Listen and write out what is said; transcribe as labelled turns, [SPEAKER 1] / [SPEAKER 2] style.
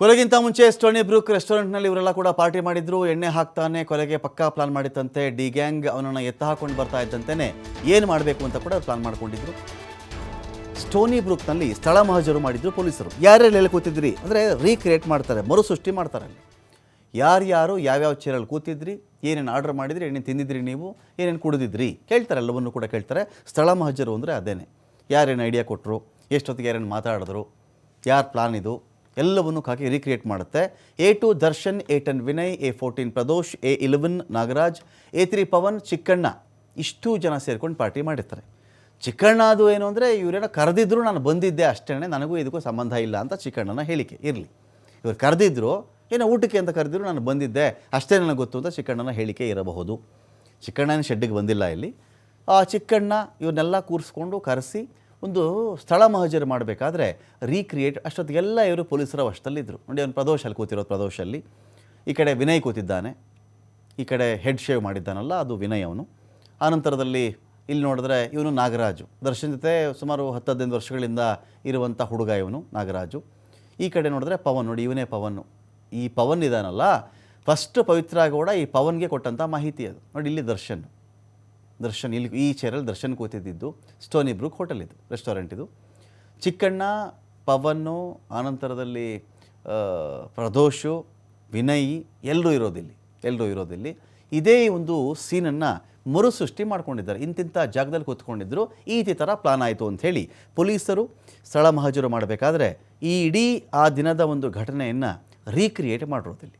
[SPEAKER 1] ಕೊಲೆಗಿಂತ ಮುಂಚೆ Stony Brooke ರೆಸ್ಟೋರೆಂಟ್ನಲ್ಲಿ ಇವರೆಲ್ಲ ಕೂಡ ಪಾರ್ಟಿ ಮಾಡಿದ್ರು. ಎಣ್ಣೆ ಹಾಕ್ತಾನೆ, ಕೊಲೆಗೆ ಪಕ್ಕಾ ಪ್ಲಾನ್ ಮಾಡಿತ್ತಂತೆ ಡಿ ಗ್ಯಾಂಗ್ ಅವನನ್ನು ಎತ್ತ ಹಾಕೊಂಡು ಬರ್ತಾ ಇದ್ದಂತೆಯೇ ಏನು ಮಾಡಬೇಕು ಅಂತ ಕೂಡ ಪ್ಲಾನ್ ಮಾಡಿಕೊಂಡಿದ್ರು. ಸ್ಟೋನಿ ಬ್ರೂಕ್ನಲ್ಲಿ ಸ್ಥಳ ಮಹಜರು ಮಾಡಿದ್ರು ಪೊಲೀಸರು. ಯಾರ್ಯಾರು ಕೂತಿದ್ರಿ? ಅಂದರೆ ರೀಕ್ರಿಯೇಟ್ ಮಾಡ್ತಾರೆ ಮರು ಸೃಷ್ಟಿ ಮಾಡ್ತಾರೆ ಅಲ್ಲಿ. ಯಾರ್ಯಾರು ಯಾವ್ಯಾವ ಚೇರಲ್ಲಿ ಕೂತಿದ್ರಿ? ಏನೇನು ಆರ್ಡರ್ ಮಾಡಿದ್ರಿ? ಏನೇನು ತಿಂದಿದ್ರಿ ನೀವು? ಏನೇನು ಕುಡಿದಿದ್ರಿ? ಕೇಳ್ತಾರೆ, ಎಲ್ಲವನ್ನು ಕೂಡ ಕೇಳ್ತಾರೆ. ಸ್ಥಳ ಮಹಜರು ಅಂದರೆ ಅದೇನೆ. ಯಾರೇನು ಐಡಿಯಾ ಕೊಟ್ಟರು ಎಷ್ಟೊತ್ತಿಗೆ ಯಾರೇನು ಮಾತಾಡಿದ್ರು? ಯಾರು ಪ್ಲಾನ್ ಇದು? ಎಲ್ಲವನ್ನು ಹಾಕಿ ರೀಕ್ರಿಯೇಟ್ ಮಾಡುತ್ತೆ. A two Darshan A ten Vinay A fourteen Pradosh A eleven Nagaraj A three Pavan, Chikkanna. ಇಷ್ಟು ಜನ ಸೇರ್ಕೊಂಡು ಪಾರ್ಟಿ ಮಾಡಿರ್ತಾರೆ. ಚಿಕ್ಕಣ್ಣ ಅದು ಏನು ಅಂದರೆ ಇವರೇನೋ ಕರೆದಿದ್ರು ನಾನು ಬಂದಿದ್ದೆ ಅಷ್ಟೇ ನನಗೂ ಇದಕ್ಕೂ ಸಂಬಂಧ ಇಲ್ಲ ಅಂತ ಚಿಕ್ಕಣ್ಣನ ಹೇಳಿಕೆ ಇರಲಿ. ಇವರು ಕರೆದಿದ್ರು, ಏನೋ ಊಟಕ್ಕೆ ಅಂತ ಕರೆದಿದ್ರು ನಾನು ಬಂದಿದ್ದೆ ಅಷ್ಟೇ ನನಗೆ ಗೊತ್ತು ಅಂತ ಚಿಕ್ಕಣ್ಣನ ಹೇಳಿಕೆ ಇರಬಹುದು. ಚಿಕ್ಕಣ್ಣನ ಶೆಡ್ಡಿಗೆ ಬಂದಿಲ್ಲ ಇಲ್ಲಿ. ಆ ಚಿಕ್ಕಣ್ಣ ಇವನ್ನೆಲ್ಲ ಕೂರಿಸ್ಕೊಂಡು ಕರೆಸಿ ಒಂದು ಸ್ಥಳ ಮಹಜರು ಮಾಡಬೇಕಾದ್ರೆ ರೀಕ್ರಿಯೇಟ್ ಅಷ್ಟೊತ್ತಿಗೆಲ್ಲ ಇವರು ಪೊಲೀಸರ ವಶದಲ್ಲಿದ್ದರು. ನೋಡಿ, ಅವನು ಪ್ರದೋಷಲ್ಲಿ ಕೂತಿರೋದು ಪ್ರದೋಷಲ್ಲಿ. ಈ ಕಡೆ ವಿನಯ್ ಕೂತಿದ್ದಾನೆ. ಈ ಕಡೆ ಹೆಡ್ ಶೇವ್ ಮಾಡಿದ್ದಾನಲ್ಲ, ಅದು ವಿನಯ್ ಅವನು. ಆನಂತರದಲ್ಲಿ ಇಲ್ಲಿ ನೋಡಿದ್ರೆ ಇವನು ನಾಗರಾಜು. ದರ್ಶನ್ ಜೊತೆ ಸುಮಾರು ಹತ್ತು ಹದಿನೈದು ವರ್ಷಗಳಿಂದ ಇರುವಂಥ ಹುಡುಗ ಇವನು, ನಾಗರಾಜು. ಈ ಕಡೆ ನೋಡಿದ್ರೆ ಪವನ್, ನೋಡಿ, ಇವನೇ ಪವನ್ನು ಈ ಪವನ್ ಇದಾನಲ್ಲ ಫಸ್ಟ್ ಪವಿತ್ರ ಗೌಡ ಈ ಪವನ್ಗೆ ಕೊಟ್ಟಂಥ ಮಾಹಿತಿ ಅದು. ನೋಡಿ, ಇಲ್ಲಿ ದರ್ಶನ್. ದರ್ಶನ್, ಇಲ್ಲಿ ಈ ಚೇರಲ್ಲಿ ದರ್ಶನ್ ಕೂತಿದ್ದಿದ್ದು ಸ್ಟೋನಿ ಬ್ರೂಕ್ ಹೋಟೆಲ್ ಇದು ರೆಸ್ಟೋರೆಂಟ್ ಇದು ಚಿಕ್ಕಣ್ಣ ಪವನ್ನು ಆನಂತರದಲ್ಲಿ ಪ್ರದೋಷು, ವಿನಯ್ ಎಲ್ಲರೂ ಇರೋದಿಲ್ಲಿ ಎಲ್ಲರೂ ಇರೋದಿಲ್ಲಿ. ಇದೇ ಒಂದು ಸೀನನ್ನು ಮರುಸೃಷ್ಟಿ ಮಾಡ್ಕೊಂಡಿದ್ದಾರೆ. ಇಂತಿಂಥ ಜಾಗದಲ್ಲಿ ಕೂತ್ಕೊಂಡಿದ್ರು. ಈ ಥರ ಪ್ಲಾನ್ ಆಯಿತು ಅಂಥೇಳಿ ಪೊಲೀಸರು ಸ್ಥಳ ಮಹಜರು ಮಾಡಬೇಕಾದ್ರೆ, ಈ ಇಡೀ ಆ ದಿನದ ಒಂದು ಘಟನೆಯನ್ನು ರೀಕ್ರಿಯೇಟ್ ಮಾಡಿರೋದಿಲ್ಲಿ.